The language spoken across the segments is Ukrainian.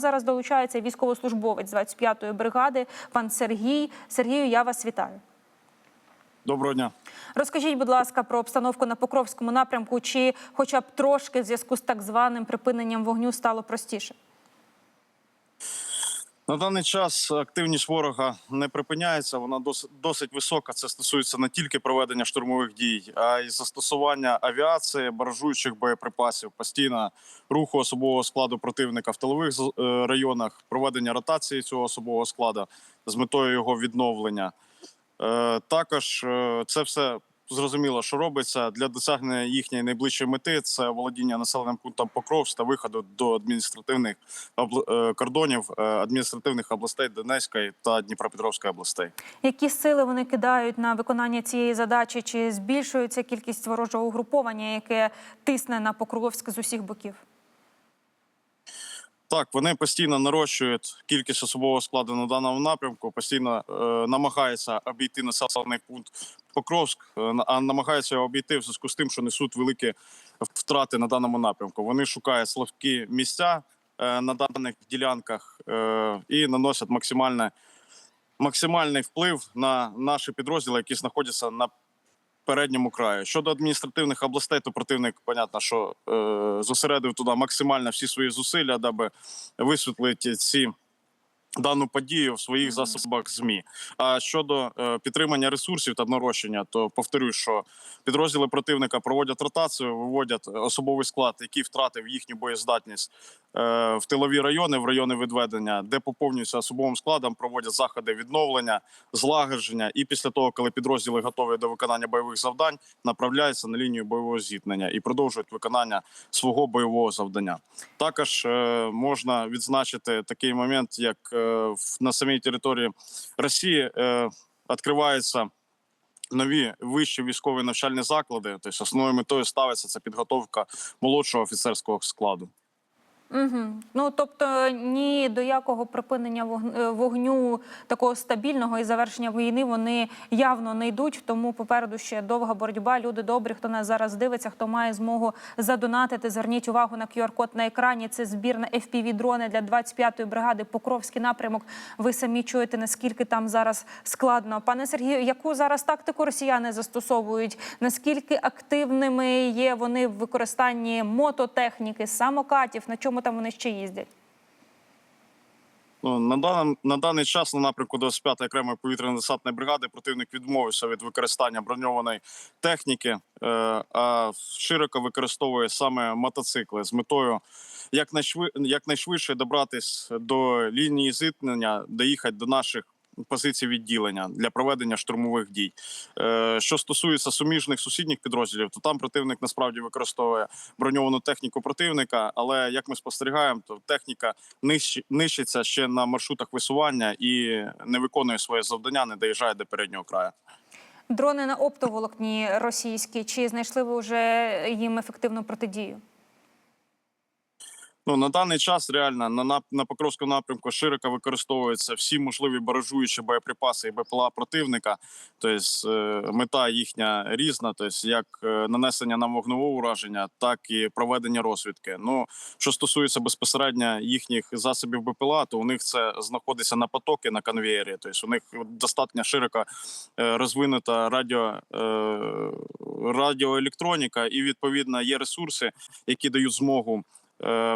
Зараз долучається військовослужбовець 25-ї бригади, пан Сергій. Сергію, я вас вітаю. Доброго дня. Розкажіть, будь ласка, про обстановку на Покровському напрямку. Чи, хоча б трошки, в зв'язку з так званим припиненням вогню стало простіше? На даний час активність ворога не припиняється. Вона досить, досить висока. Це стосується не тільки проведення штурмових дій, а й застосування авіації, баражуючих боєприпасів, постійно руху особового складу противника в тилових е, районах, проведення ротації цього особового складу з метою його відновлення. Е, Також е, це все зрозуміло, що робиться для досягнення їхньої найближчої мети. Це володіння населеним пунктом Покровськ та виходу до адміністративних е, кордонів е, адміністративних областей Донецької та Дніпропетровської областей. Які сили вони кидають на виконання цієї задачі? Чи збільшується кількість ворожого угруповання, яке тисне на Покровськ з усіх боків? Так, вони постійно нарощують кількість особового складу на даному напрямку, постійно е, намагаються обійти населений пункт Покровськ, е, а намагаються його обійти в зв'язку з тим, що несуть великі втрати на даному напрямку. Вони шукають слабкі місця е, на даних ділянках е, і наносять максимальне, максимальний вплив на наші підрозділи, які знаходяться на передньому краю. Щодо адміністративних областей, то противник, понятно, що е, зосередив туди максимально всі свої зусилля, даби висвітлити ці. Дану подію в своїх засобах змі. А щодо е, підтримання ресурсів та нарощення, то повторюю, що підрозділи противника проводять ротацію, виводять особовий склад, який втратив їхню боєздатність е, в тилові райони, в райони відведення, де поповнюються особовим складом, проводять заходи відновлення, злагодження. І після того, коли підрозділи готові до виконання бойових завдань, направляються на лінію бойового зіткнення і продовжують виконання свого бойового завдання. Також е, можна відзначити такий момент, як е, на самій території Росії відкриваються нові вищі військові навчальні заклади. Тобто основною метою ставиться це підготовка молодшого офіцерського складу. Угу. Ну тобто ні до якого припинення е, вогню такого стабільного і завершення війни вони явно не йдуть. Тому попереду ще довга боротьба. Люди добрі, хто нас зараз дивиться, хто має змогу задонатити. Зверніть увагу на QR-код на екрані. Це збір на fpv дрони для 25-ї бригади Покровський напрямок. Ви самі чуєте наскільки там зараз складно. Пане Сергію, яку зараз тактику росіяни застосовують? Наскільки активними є вони в використанні мототехніки, самокатів? На чому там вони ще їздять? Ну, на, дан, на даний час на напрямку 25-ї окремої повітряно-десантної бригади противник відмовився від використання броньованої техніки, е, а широко використовує саме мотоцикли з метою якнайшви, якнайшвидше добратись до лінії зіткнення, доїхати до наших позицій відділення для проведення штурмових дій. Е, що стосується суміжних сусідніх підрозділів, то там противник насправді використовує броньовану техніку противника, але як ми спостерігаємо, то техніка нищ- нищиться ще на маршрутах висування і не виконує своє завдання, не доїжджає до переднього краю. Дрони на оптоволокні російські. Чи знайшли ви вже їм ефективну протидію? Ну на даний час реально на на Покровському напрямку широко використовуються всі можливі баражуючі боєприпаси і БПЛА противника. Тобто е, мета їхня різна, тобто як е, нанесення нам вогневого ураження, так і проведення розвідки. Ну що стосується безпосередньо їхніх засобів БПЛА, то у них це знаходиться на потоки на конвеєрі. Тобто у них достатньо широко е, розвинута радіо, радіоелектроніка, і відповідно є ресурси, які дають змогу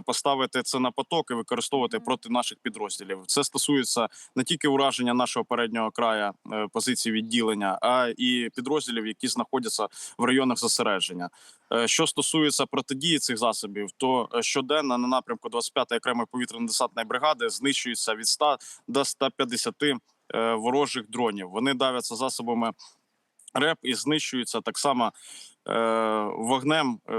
поставити це на поток і використовувати проти наших підрозділів. Це стосується не тільки ураження нашого переднього краю е, позиції відділення, а і підрозділів, які знаходяться в районах зосередження. Е, Що стосується протидії цих засобів, то е, щоденно на напрямку 25-ї окремої повітряно-десантної бригади знищується від 100 до 150 е, ворожих дронів. Вони давляться засобами РЕП і знищуються так само е, вогнем е,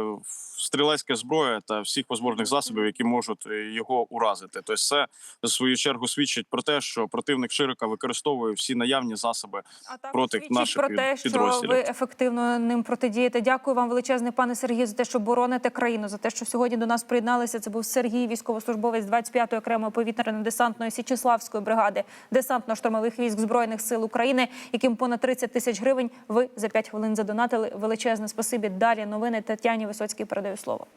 стрілецька зброя та всіх возможних засобів, які можуть е, його уразити. Тобто це в свою чергу свідчить про те, що противник широко використовує всі наявні засоби. А Проти свідчить наших про те, що ви ефективно ним протидієте. Дякую вам величезне, пане Сергію, за те, що бороните країну, за те, що сьогодні до нас приєдналися. Це був Сергій, військовослужбовець 25-ї окремої повітряно-десантної Січеславської бригади десантно-штурмових військ збройних сил України, яким понад 30 тисяч гривень ви за 5 хвилин задонатили. Величезне спасибі. Далі новини Тетяні Висоцькій передаю слово.